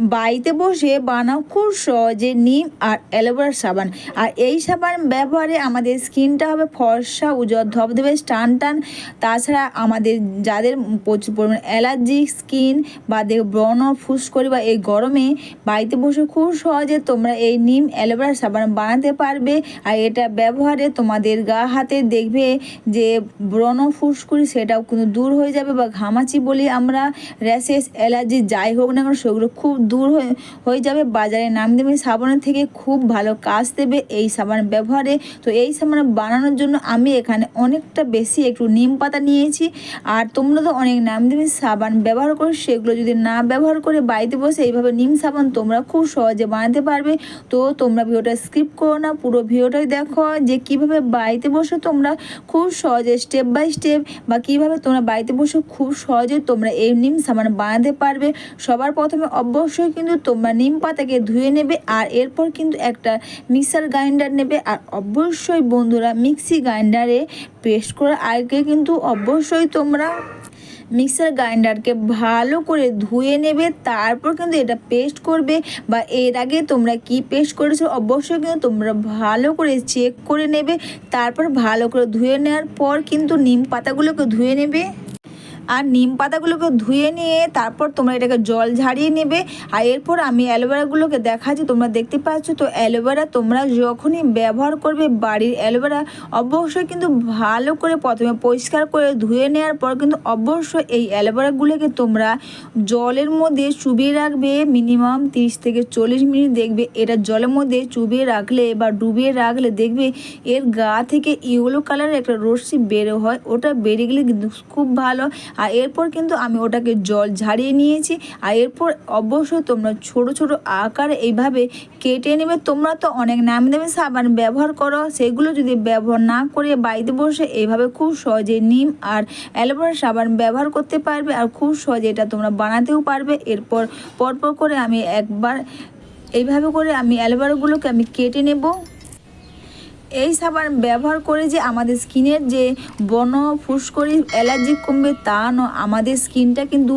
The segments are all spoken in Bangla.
বাড়িতে বসে বানাও খুব সহজে নিম আর অ্যালোভেরার সাবান। আর এই সাবান ব্যবহারে আমাদের স্কিনটা হবে ফর্সা, উজ্জ্বল, ধবধবে টান টান তাছাড়া আমাদের যাদের প্রচুর পরিমাণে অ্যালার্জি, স্কিন বা দেহ ব্রণ ফুসকরি বা এই গরমে বাড়িতে বসে খুব সহজে তোমরা এই নিম অ্যালোভেরার সাবান বানাতে পারবে। আর এটা ব্যবহারে তোমাদের গা হাতে দেখবে যে ব্রণ ফুসকরি সেটাও কিন্তু দূর হয়ে যাবে বা ঘামাচি বলি আমরা। র্যাশেস, অ্যালার্জি যাই হোক না কেন সেগুলো খুব দূর হয়ে যাবে বাজারে। নাম দেবে সাবানের থেকে খুব ভালো কাজ দেবে এই সাবান ব্যবহারে। তো এই সাবান বানানোর জন্য আমি এখানে অনেকটা বেশি একটু নিম পাতা নিয়েছি। আর তোমরা তো অনেক নাম দেবে সাবান ব্যবহার করো, সেগুলো যদি না ব্যবহার করে বাড়িতে বসে এইভাবে নিম সাবান তোমরা খুব সহজে বানাতে পারবে। তো তোমরা ভিডিওটা স্কিপ করো না, পুরো ভিডিওটাই দেখো যে কীভাবে বাড়িতে বসে তোমরা খুব সহজে স্টেপ বাই স্টেপ বা কীভাবে তোমরা বাড়িতে বসে খুব সহজে তোমরা এই নিম সাবান বানাতে পারবে। সবার প্রথমে অবশ্যই কিন্তু তোমরা নিম পাতাকে ধুয়ে নেবে আর এরপর কিন্তু একটা মিক্সার গ্রাইন্ডার নেবে। আর অবশ্যই বন্ধুরা মিক্সি গ্রাইন্ডারে পেস্ট করার আগে কিন্তু অবশ্যই তোমরা মিক্সার গ্রাইন্ডারকে ভালো করে ধুয়ে নেবে, তারপর কিন্তু এটা পেস্ট করবে। বা এর আগে তোমরা কি পেস্ট করেছ অবশ্যই কিন্তু তোমরা ভালো করে চেক করে নেবে। তারপর ভালো করে ধুয়ে নেওয়ার পর কিন্তু নিম পাতাগুলোকে ধুয়ে নেবে। আর নিম পাতাগুলোকে ধুয়ে নিয়ে তারপর তোমরা এটাকে জল ঝাড়িয়ে নেবে। আর এরপর আমি অ্যালোভেরাগুলোকে দেখাচ্ছি তোমরা দেখতে পাচ্ছ। তো অ্যালোভেরা তোমরা যখনই ব্যবহার করবে বাড়ির অ্যালোভেরা, অবশ্যই কিন্তু ভালো করে প্রথমে পরিষ্কার করে ধুয়ে নেওয়ার পর কিন্তু অবশ্যই এই অ্যালোভেরাগুলোকে তোমরা জলের মধ্যে চুবিয়ে রাখবে। মিনিমাম তিরিশ থেকে চল্লিশ মিনিট দেখবে এটা জলের মধ্যে চুবিয়ে রাখলে বা ডুবিয়ে রাখলে দেখবে এর গা থেকে ইয়েলো কালারের একটা রশ্মি বেরো হয়। ওটা বেরিয়ে গেলে কিন্তু খুব ভালো। আর এরপর কিন্তু আমি ওটাকে জল ঝাড়িয়ে নিয়েছি। আর এরপর অবশ্যই তোমরা ছোট ছোট আকারে এইভাবে কেটে নেবে। তোমরা তো অনেক নামি দামি সাবান ব্যবহার করো। সেগুলো যদি ব্যবহার না করে বাড়িতে বসে এইভাবে খুব সহজে নিম আর অ্যালোভেরা সাবান ব্যবহার করতে পারবে আর খুব সহজে এটা তোমরা বানাতেও পারবে। এরপর, পরপর করে আমি একবার এইভাবে করে আমি অ্যালোভেরাগুলোকে আমি কেটে নেব। এই সাবান ব্যবহার করে যে আমাদের স্কিনের যে বন ফুসকরি অ্যালার্জি কমবে তা নয়। আমাদের স্কিনটা কিন্তু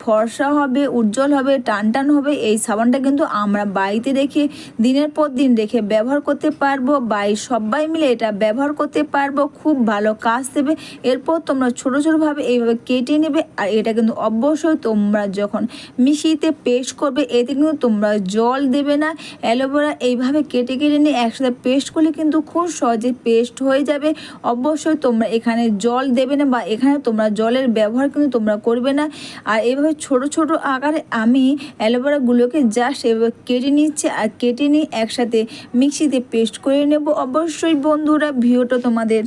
ফর্সা হবে, উজ্জ্বল হবে টান টান হবে। এই সাবানটা কিন্তু আমরা বাড়িতে রেখে, দিনের পর দিন রেখে ব্যবহার করতে পারব। বাড়ির সবাই মিলে এটা ব্যবহার করতে পারব। খুব ভালো কাজ দেবে। এরপর তোমরা ছোটো ছোটোভাবে এইভাবে কেটে নেবে। আর এটা কিন্তু অবশ্যই তোমরা যখন মিশিতে পেস্ট করবে, এতে কিন্তু তোমরা জল দেবে না। অ্যালোভেরা এইভাবে কেটে কেটে নিয়ে একসাথে পেস্ট করলে কিন্তু খুব সহজে পেস্ট হয়ে যাবে। অবশ্যই তোমরা এখানে জল দেবে না বা এখানে তোমরা জলের ব্যবহার কিন্তু তোমরা করবে না। আর এভাবে ছোট ছোট আকারে আমি অ্যালোভেরাগুলোকে জাস্ট এভাবে কেটে নিচ্ছে আর কেটে নিয়ে একসাথে মিক্সিতে পেস্ট করে নেব। অবশ্যই বন্ধুরা, ভিডিওটা তোমাদের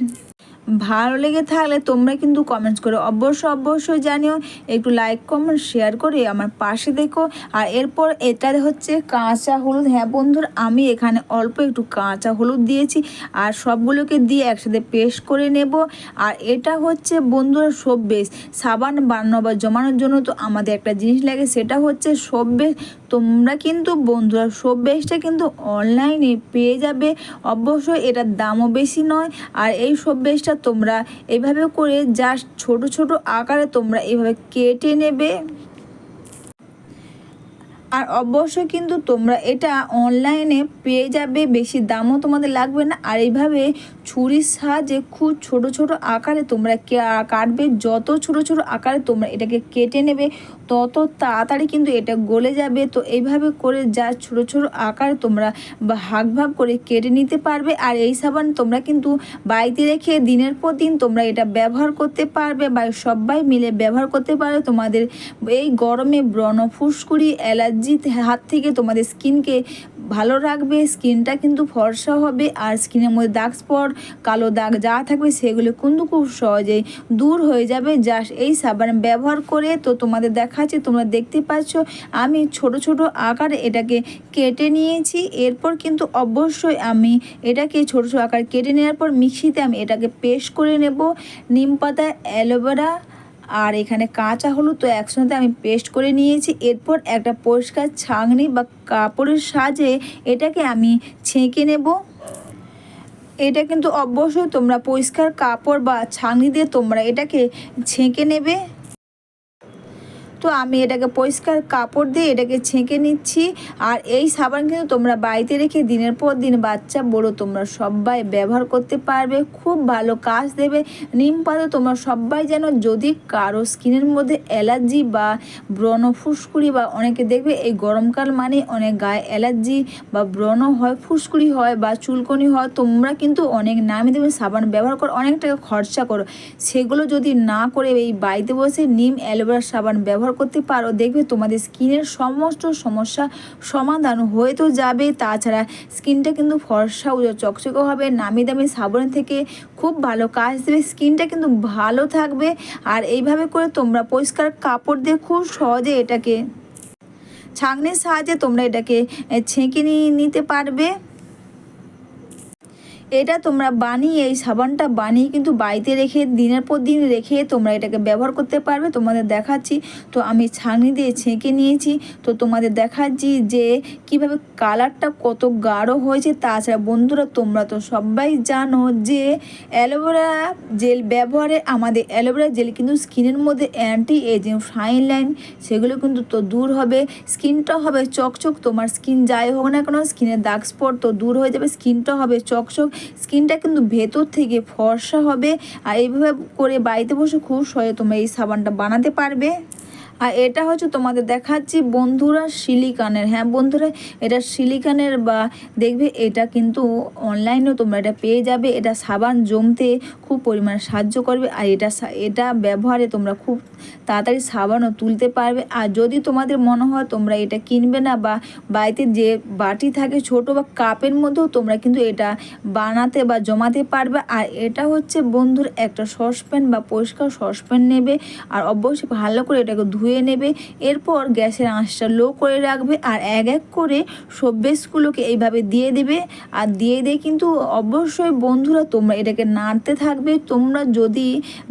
ভালো লেগে থাকলে তোমরা কিন্তু কমেন্টস করে অবশ্যই অবশ্যই জানিও। একটু লাইক কমেন্ট শেয়ার করে আমার পাশে দেখো। আর এরপর এটা হচ্ছে কাঁচা হলুদ। হ্যাঁ বন্ধুর, আমি এখানে অল্প একটু কাঁচা হলুদ দিয়েছি। আর সবগুলোকে দিয়ে একসাথে পেস্ট করে নেব। আর এটা হচ্ছে বন্ধুরা সব বেশ সাবান বানানো বা জমানোর জন্য তো আমাদের একটা জিনিস লাগে, সেটা হচ্ছে সব বেশ তোমরা কিন্তু বন্ধুরা সব বেশটা কিন্তু অনলাইনে পেয়ে যাবে। অবশ্যই এটার দামও বেশি নয়। আর এই সব বেশটা তোমরা এভাবে করে যা ছোট ছোট আকারে তোমরা এভাবে কেটে নেবে। আর অবশ্যই কিন্তু তোমরা এটা অনলাইনে পেয়ে যাবে, বেশি দামও তোমাদের লাগবে না। আর এইভাবে ছুরির সাহায্যে খুব ছোট ছোট আকারে তোমরা কাটবে, যত ছোট ছোট আকারে তোমরা এটাকে কেটে নেবে, তত তাড়াতাড়ি কিন্তু এটা গলে যাবে। তো এইভাবে করে যা ছোট ছোট আকারে তোমরা ভাগ ভাগ করে কেটে নিতে পারবে। আর এই সাবান তোমরা কিন্তু বাড়িতে রেখে দিনের পর দিন তোমরা এটা ব্যবহার করতে পারবে বা সবাই মিলে ব্যবহার করতে পারবে। তোমাদের এই গরমে ব্রণ ফুসকুড়ি, অ্যালার্জি হাত থেকে তোমাদের স্কিনকে ভালো রাখবে, স্কিনটা কিন্তু ফর্সা হবে আর স্কিনের মধ্যে দাগ স্পট, কালো দাগ যা থাকবে সেগুলো কিন্তু খুব সহজেই দূর হয়ে যাবে। জাস্ট এই সাবান ব্যবহার করে তো তোমাদের দেখাচ্ছি, তোমরা দেখতে পাচ্ছ, আমি ছোট ছোট আকারে এটাকে কেটে নিয়েছি। এরপর কিন্তু অবশ্যই আমি এটাকে ছোট ছোট আকার কেটে নেওয়ার পর মিক্সিতে আমি এটাকে পেস্ট করে নেব। নিম পাতা, অ্যালোভেরা আর এখানে কাঁচা হলুদ তো একসঙ্গে আমি পেস্ট করে নিয়েছি। এরপর একটা পরিষ্কার ছাঁকনি বা কাপড়ের সাজে এটাকে আমি ছেঁকে নেব। এটা কিন্তু অবশ্যই তোমরা পরিষ্কার কাপড় বা ছাঁকনি দিয়ে তোমরা এটাকে ছেঁকে নেবে। তো আমি এটাকে পরিষ্কার কাপড় দিয়ে এটাকে ছেঁকে নিচ্ছি। আর এই সাবান কিন্তু তোমরা বাড়িতে রেখে দিনের পর দিন বাচ্চা, বড়ো তোমরা সবাই ব্যবহার করতে পারবে। খুব ভালো কাজ দেবে। নিম পাতা তোমরা সবাই যেন যদি কারও স্কিনের মধ্যে অ্যালার্জি বা ব্রণ ফুসকুড়ি বা অনেকে দেখবে এই গরমকাল মানে অনেক গায়ে অ্যালার্জি বা ব্রণ হয়, ফুসকুড়ি হয় বা চুলকনি হয়, তোমরা কিন্তু অনেক নামি দেবে সাবান ব্যবহার করো, অনেক টাকা খরচা করো। সেগুলো যদি না করে এই বাড়িতে বসে নিম অ্যালোভেরা সাবান ব্যবহার করতে পারো, দেখবে তোমাদের স্কিনের সমস্ত সমস্যা সমাধান হয়ে তো যাবে। তাছাড়া স্কিনটা কিন্তু ফর্সা, উজো চকচকে হবে, নামি দামি সাবানের থেকে খুব ভালো কাজ দেবে, স্কিনটা কিন্তু ভালো থাকবে। আর এইভাবে করে তোমরা পরিষ্কার কাপড় দিয়ে খুব সহজে এটাকে, ছাঁকনির সাহায্যে তোমরা এটাকে ছেঁকে নিয়ে নিতে পারবে। এটা তোমরা বানিয়ে, এই সাবানটা বানিয়ে কিন্তু বাড়িতে রেখে, দিনের পর দিন রেখে তোমরা এটাকে ব্যবহার করতে পারবে। তোমাদের দেখাচ্ছি। তো আমি ছাঁকনি দিয়ে ছেঁকে নিয়েছি। তো তোমাদের দেখাচ্ছি যে কীভাবে কালারটা কত গাঢ় হয়েছে। তাছাড়া বন্ধুরা, তোমরা তো সবাই জানো যে অ্যালোভেরা জেল ব্যবহারে আমাদের অ্যালোভেরা জেল কিন্তু স্কিনের মধ্যে অ্যান্টি এজিং ফাইন লাইন, সেগুলো কিন্তু তো দূর হবে। স্কিনটা হবে চকচক, তোমার স্কিন যাই হোক না কেন, স্কিনের দাগ স্পট তো দূর হয়ে যাবে, স্কিনটা হবে চকচক। স্কিনটা কিন্তু ভেতর থেকে ফর্সা হবে। আর এইভাবে করে বাড়িতে বসে খুব সহজে তোমরা এই সাবানটা বানাতে পারবে। আর এটা হচ্ছে তোমাদের দেখাচ্ছি বন্ধুরা সিলিকানের। হ্যাঁ বন্ধুরা, এটা সিলিকানের বা দেখবে এটা কিন্তু অনলাইনেও তোমরা এটা পেয়ে যাবে। এটা সাবান জমতে খুব পরিমাণে সাহায্য করবে আর এটা এটা ব্যবহারে তোমরা খুব তাড়াতাড়ি সাবানও তুলতে পারবে। আর যদি তোমাদের মনে হয় তোমরা এটা কিনবে না বা বাড়িতে যে বাটি থাকে ছোট বা কাপের মধ্যেও তোমরা কিন্তু এটা বানাতে বা জমাতে পারবে। আর এটা হচ্ছে বন্ধুর একটা সসপ্যান বা পরিষ্কার সসপ্যান নেবে। আর অবশ্যই ভালো করে এটাকে ধুয়ে নেবে, এরপর গ্যাসের আঁচটা লো করে রাখবে আর এক এক করে সব্যেসগুলোকে এইভাবে দিয়ে দেবে। আর দিয়ে দিয়ে কিন্তু অবশ্যই বন্ধুরা তোমরা এটাকে নাড়তে থাকবে। তোমরা যদি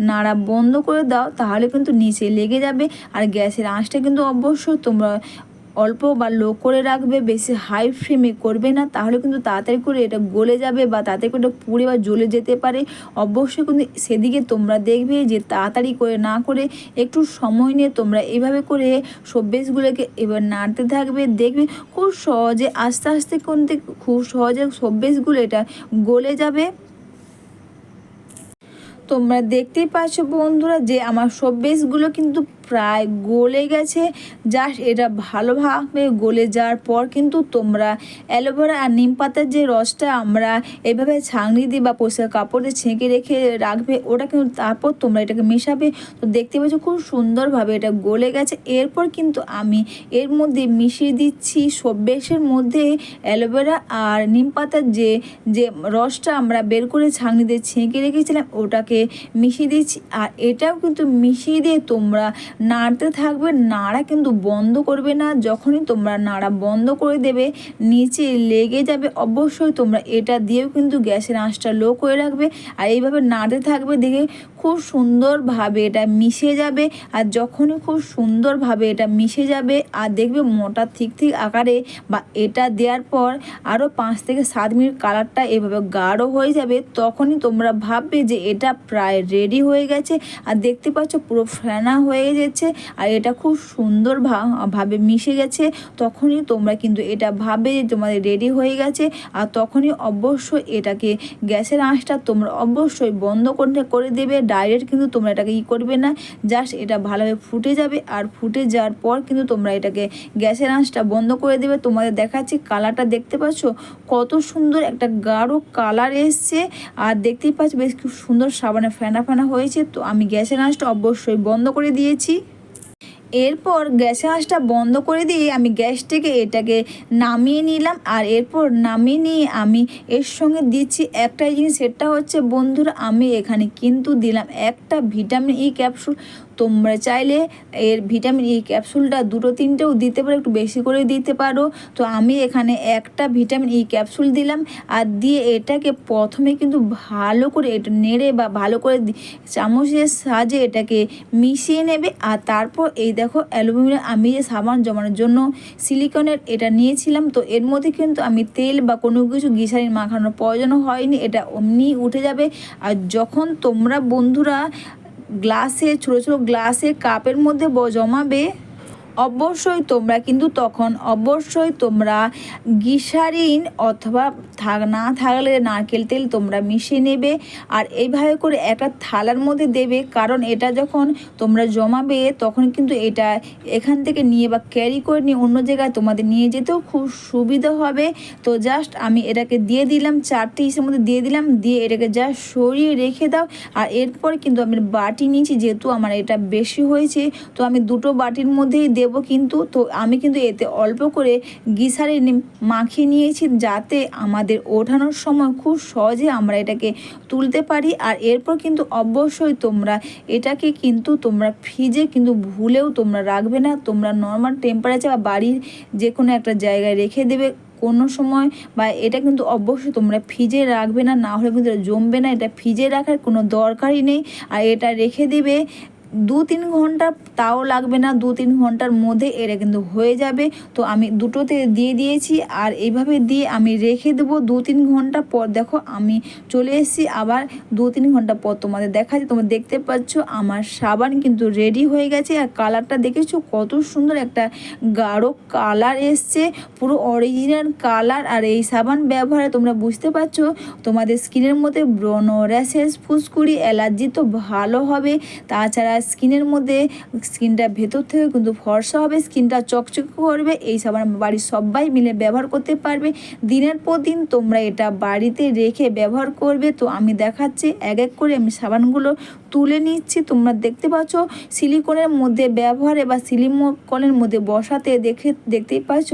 নাড়া বন্ধ করে দাও তাহলে কিন্তু নিচে লেগে যাবে। আর গ্যাসের আঁচটা কিন্তু অবশ্যই তোমরা অল্প বা লো করে রাখবে, বেশি হাই ফ্লেমে করবে না, তাহলে কিন্তু তাড়াতাড়ি করে এটা গলে যাবে বা তাড়াতাড়ি করে এটা পুড়ে বা জ্বলে যেতে পারে। অবশ্যই কিন্তু সেদিকে তোমরা দেখবে যে তাড়াতাড়ি করে না করে একটু সময় নিয়ে তোমরা এভাবে করে সব্যেসগুলোকে এবার নাড়তে থাকবে। দেখবে খুব সহজে, আস্তে আস্তে করতে খুব সহজে সব্যেসগুলো এটা গলে যাবে। তোমরা দেখতেই পাচ্ছ বন্ধুরা যে আমার সব সব্যেসগুলো কিন্তু প্রায় গলে গেছে। জাস্ট এটা ভালোভাবে গলে যাওয়ার পর কিন্তু তোমরা অ্যালোভেরা আর নিম পাতার যে রসটা আমরা এভাবে ছাঁকনি দিয়ে বা পরিষ্কার কাপড় ছেঁকে রেখে রাখবে, ওটা কিন্তু তারপর তোমরা এটাকে মেশাবে। তো দেখতে পাচ্ছ খুব সুন্দরভাবে এটা গলে গেছে। এরপর কিন্তু আমি এর মধ্যে মিশিয়ে দিচ্ছি সব্যেসের মধ্যে অ্যালোভেরা আর নিম পাতার যে যে রসটা আমরা বের করে ছাঁকনি দিয়ে ছেঁকে রেখেছিলাম, ওটাকে মিশিয়ে দিচ্ছি। আর এটাও কিন্তু মিশিয়ে দিয়ে তোমরা নাড়তে থাকবে, নাড়া কিন্তু বন্ধ করবে না। যখনই তোমরা নাড়া বন্ধ করে দেবে, নিচে লেগে যাবে, অবশ্যই তোমরা এটা দিয়েও কিন্তু গ্যাসের আঁচটা লো করে রাখবে। আর এইভাবে নাড়তে থাকবে দেখে খুব সুন্দরভাবে এটা মিশে যাবে। আর যখনই খুব সুন্দরভাবে এটা মিশে যাবে, আর দেখবে মোটা ঠিক ঠিক আকারে বা এটা দেওয়ার পর আরও পাঁচ থেকে সাত মিনিট কালারটা এভাবে গাঢ় হয়ে যাবে, তখনই তোমরা ভাববে যে এটা প্রায় রেডি হয়ে গেছে। আর দেখতে পাচ্ছ পুরো ফেনা হয়ে যাচ্ছে আর এটা খুব সুন্দর ভাবে মিশে গেছে। তখনই তোমরা কিন্তু এটা ভাবে তোমাদের রেডি হয়ে গেছে আর তখনই অবশ্যই এটাকে গ্যাসের আঁচটা তোমরা অবশ্যই বন্ধ করতে করে দেবে। ডাইরেক্ট কিন্তু তোমরা এটাকে ই করবে না। জাস্ট এটা ভালোভাবে ফুটে যাবে আর ফুটে যাওয়ার পর কিন্তু তোমরা এটাকে গ্যাসের আঁচটা বন্ধ করে দেবে। তোমাদের দেখাচ্ছি কালারটা দেখতে পাচ্ছ? কত সুন্দর একটা গাঢ় কালার এসছে আর দেখতেই পাচ্ছ বেশ খুব সুন্দর সাবানে ফেনা ফেনা হয়েছে। তো আমি গ্যাসের আঁচটা অবশ্যই বন্ধ করে দিয়েছি। এরপর গ্যাসের আঁচটা বন্ধ করে দিয়ে আমি গ্যাস থেকে এটাকে নামিয়ে নিলাম। আর এরপর নামিয়ে নিয়ে আমি এর সঙ্গে দিচ্ছি একটা জিনিস, সেটা হচ্ছে বন্ধুরা আমি এখানে কিন্তু দিলাম একটা ভিটামিন ই ক্যাপসুল। তোমরা চাইলে এর ভিটামিন ই ক্যাপসুলটা দুটো, তিনটেও দিতে পারো, একটু বেশি করে দিতে পারো। তো আমি এখানে একটা ভিটামিন ই ক্যাপসুল দিলাম আর দিয়ে এটাকে প্রথমে কিন্তু ভালো করে এটা নেড়ে বা ভালো করে চামচের সাহায্যে এটাকে মিশিয়ে নেবে। আর তারপর এই দেখো অ্যালুমিনিয়াম, আমি যে সাবান জমানোর জন্য সিলিকনের এটা নিয়েছিলাম, তো এর মধ্যে কিন্তু আমি তেল বা কোনো কিছু গ্লিসারিন মাখানোর প্রয়োজন হয়নি, এটা অমনি উঠে যাবে। আর যখন তোমরা বন্ধুরা গ্লাসে ছোটো ছোটো গ্লাসে কাপের মধ্যে জমাবে। অবশ্যই তোমরা কিন্তু তখন অবশ্যই তোমরা গিসারিন অথবা থাক, না থাকলে নারকেল তেল তোমরা মিশিয়ে নেবে। আর এইভাবে করে একটা থালার মধ্যে দেবে, কারণ এটা যখন তোমরা জমাবে তখন কিন্তু এটা এখান থেকে নিয়ে বা ক্যারি করে নিয়ে অন্য জায়গায় তোমাদের নিয়ে যেতেও খুব সুবিধা হবে। তো জাস্ট আমি এটাকে দিয়ে দিলাম চারটে ইসের মধ্যে দিয়ে দিলাম, দিয়ে এটাকে জাস্ট সরিয়ে রেখে দাও। আর এরপর কিন্তু আমি বাটি নিয়েছি, যেহেতু আমার এটা বেশি হয়েছে, তো আমি দুটো বাটির মধ্যেই দেবো, কিন্তু তো আমি কিন্তু এতে অল্প করে গিসারে মাখিয়ে নিয়েছি যাতে আমাদের ওঠানোর সময় খুব সহজে আমরা এটাকে তুলতে পারি। আর এরপর কিন্তু অবশ্যই তোমরা এটাকে কিন্তু তোমরা ফ্রিজে কিন্তু ভুলেও তোমরা রাখবে না। তোমরা নর্মাল টেম্পারেচার বা বাড়ির যে কোনো একটা জায়গায় রেখে দেবে কোনো সময় বা এটা কিন্তু অবশ্যই তোমরা ফ্রিজে রাখবে না না হলে কিন্তু জমবে না। এটা ফ্রিজে রাখার কোনো দরকারই নেই। আর এটা রেখে দিবে দু তিন ঘণ্টা তাও লাগবে না দু তিন ঘণ্টার মধ্যে এটা কিন্তু হয়ে যাবে। তো আমি দুটোতে দিয়ে দিয়েছি আর এইভাবে দিয়ে আমি রেখে দেবো দু তিন ঘণ্টা পর। দেখো আমি চলে এসেছি, আবার দু তিন ঘণ্টা পর তোমাদের দেখা যায় তোমরা দেখতে পাচ্ছ আমার সাবান কিন্তু রেডি হয়ে গেছে আর কালারটা দেখেছ? কত সুন্দর একটা গাঢ় কালার এসছে, পুরো অরিজিনাল কালার। আর এই সাবান ব্যবহারে তোমরা বুঝতে পারছ, তোমাদের স্কিনের মধ্যে ব্রণ র্যাশেস ফুসকুড়ি, অ্যালার্জি তো ভালো হবে। তাছাড়া স্কিনের মধ্যে, স্কিনটা ভেতর থেকে কিন্তু ফর্সা হবে, স্কিনটা চকচক করবে, এই সাবান বাড়ির সবাই মিলে ব্যবহার করতে পারবে। দিনের পর দিন তোমরা এটা বাড়িতে রেখে ব্যবহার করবে। তো আমি দেখাচ্ছি, এক এক করে আমি সাবানগুলো তুলে নিচ্ছি। তোমরা দেখতে পাচ্ছ, সিলিকনের মধ্যে ব্যবহারে বা সিলিকনের মধ্যে বসাতে দেখে, দেখতেই পাচ্ছ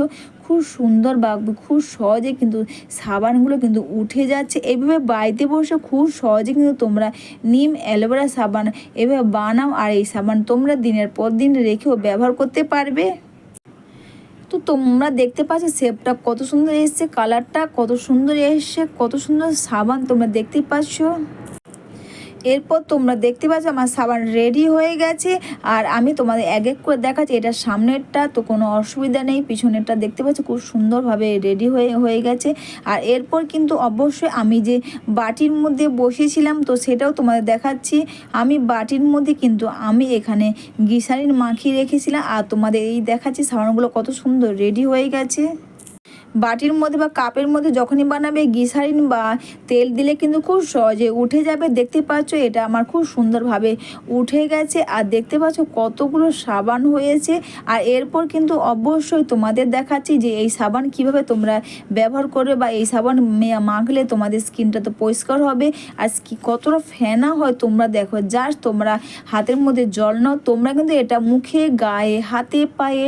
খুব সুন্দর বা খুব সহজে কিন্তু সাবানগুলো কিন্তু উঠে যাচ্ছে। এইভাবে বাড়িতে বসে খুব সহজে কিন্তু তোমরা নিম, অ্যালোভেরা সাবান এভাবে বানাও আর এই সাবান তোমরা দিনের পর দিন রেখেও ব্যবহার করতে পারবে। তো তোমরা দেখতে পাচ্ছ শেপটা কত সুন্দর এসছে, কালারটা কত সুন্দর এসছে, কত সুন্দর সাবান তোমরা দেখতেই পাচ্ছ। এরপর তোমরা দেখতে পাচ্ছ আমার সাবান রেডি হয়ে গেছে। আর আমি তোমাদের এক এক করে দেখাচ্ছি, এটা সামনেরটা তো কোনো অসুবিধা নেই, পিছনেরটা দেখতে পাচ্ছ খুব সুন্দরভাবে রেডি হয়ে হয়ে গেছে। আর এরপর কিন্তু অবশ্যই আমি যে বাটির মধ্যে বসেছিলাম, তো সেটাও তোমাদের দেখাচ্ছি। আমি বাটির মধ্যে কিন্তু আমি এখানে গিসারিন মাখিয়ে রেখেছিলাম, আর তোমাদের এই দেখাচ্ছি সাবানগুলো কত সুন্দর রেডি হয়ে গেছে। বাটির মধ্যে বা কাপের মধ্যে যখনই বানাবে, গিসারিন বা তেল দিলে কিন্তু খুব সহজে উঠে যাবে। দেখতে পাচ্ছ, এটা আমার খুব সুন্দরভাবে উঠে গেছে। আর দেখতে পাচ্ছ, কতগুলো সাবান হয়েছে। আর এরপর কিন্তু অবশ্যই তোমাদের দেখাচ্ছি যে এই সাবান কীভাবে তোমরা ব্যবহার করবে বা এই সাবান মাখলে তোমাদের স্কিনটা তো পরিষ্কার হবে। আর কতটা ফেনা হয় তোমরা দেখো, জাস্ট তোমরা হাতের মধ্যে জল নাও। তোমরা কিন্তু এটা মুখে, গায়ে, হাতে, পায়ে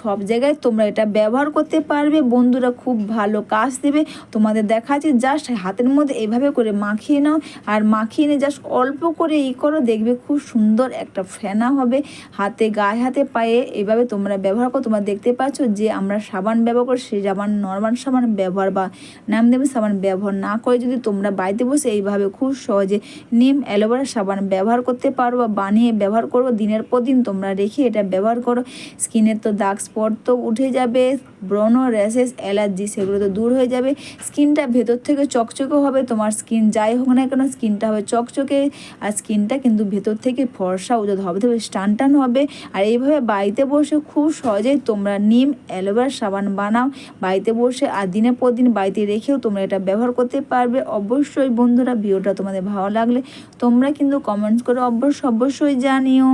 সব জায়গায় তোমরা এটা ব্যবহার করতে পারবে, বন্ধুরা খুব ভালো কাজ দেবে। তোমাদের দেখা যাচ্ছে জাস্ট হাতের মধ্যে এভাবে করে মাখিয়ে নাও। আর মাখিয়ে নিয়ে জাস্ট অল্প করে ই করো, দেখবে খুব সুন্দর একটা ফেনা হবে। হাতে, গায়ে, হাতে, পায়ে এভাবে তোমরা ব্যবহার করো। তোমরা দেখতে পাচ্ছ যে আমরা সাবান ব্যবহার করি, সেই সাবান, নর্মাল সাবান ব্যবহার বা নাম দেবে সাবান ব্যবহার না করে যদি তোমরা বাড়িতে বসে এইভাবে খুব সহজে নিম, অ্যালোভেরা সাবান ব্যবহার করতে পারো বা বানিয়ে ব্যবহার করো। দিনের পর দিন তোমরা রেখে এটা ব্যবহার করো। স্কিনের তো দাগ স্পট তো উঠে যাবে ব্রণ র্যাশেস, অ্যালার্জি সেগুলো তো দূর হয়ে যাবে। স্কিনটা ভেতর থেকে চকচকে হবে, তোমার স্কিন যাই হোক না কেন, স্কিনটা হবে চকচকে, আর স্কিনটা কিন্তু ভেতর থেকে ফর্সা উজত হবে, তবে টান টান হবে। আর এইভাবে বাড়িতে বসে খুব সহজেই তোমরা নিম, অ্যালোভেরা সাবান বানাও। বাড়িতে বসে আর দিনের পর দিন বাড়িতে রেখেও তোমরা এটা ব্যবহার করতে পারবে। অবশ্যই বন্ধুরা, ভিডিওটা তোমাদের ভালো লাগলে তোমরা কিন্তু কমেন্টস করে অবশ্য অবশ্যই জানিও।